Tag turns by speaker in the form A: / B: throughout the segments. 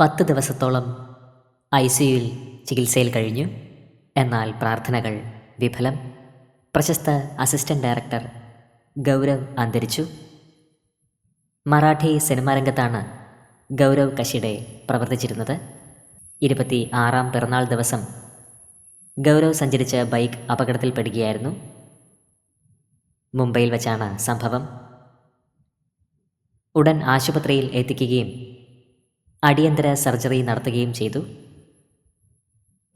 A: പത്ത് ദിവസത്തോളം ഐ സിയുയിൽ ചികിത്സയിൽ കഴിഞ്ഞു. എന്നാൽ പ്രാർത്ഥനകൾ വിഫലം. പ്രശസ്ത അസിസ്റ്റന്റ് ഡയറക്ടർ ഗൗരവ് അന്തരിച്ചു. മറാഠി സിനിമാ രംഗത്താണ് ഗൗരവ് കഷിഡെ പ്രവർത്തിച്ചിരുന്നത്. ഇരുപത്തി ആറാം പിറന്നാൾ ദിവസം ഗൗരവ് സഞ്ചരിച്ച ബൈക്ക് അപകടത്തിൽപ്പെടുകയായിരുന്നു. മുംബൈയിൽ വച്ചാണ് സംഭവം. ഉടൻ ആശുപത്രിയിൽ എത്തിക്കുകയും അടിയന്തര സർജറി നടത്തുകയും ചെയ്തു.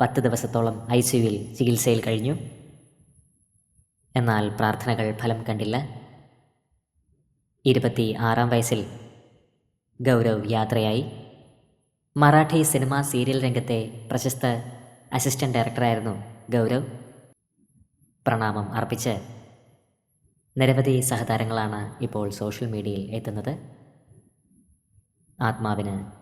A: പത്ത് ദിവസത്തോളം ഐ സിയുവിൽ ചികിത്സയിൽ കഴിഞ്ഞു. എന്നാൽ പ്രാർത്ഥനകൾ ഫലം കണ്ടില്ല. ഇരുപത്തി ആറാം വയസ്സിൽ ഗൗരവ് യാത്രയായി. മറാഠി സിനിമ സീരിയൽ രംഗത്തെ പ്രശസ്ത അസിസ്റ്റന്റ് ഡയറക്ടറായിരുന്നു ഗൗരവ്. പ്രണാമം അർപ്പിച്ച് നിരവധി സഹതാരങ്ങളാണ് ഇപ്പോൾ സോഷ്യൽ മീഡിയയിൽ എത്തുന്നത്. ആത്മാവിന്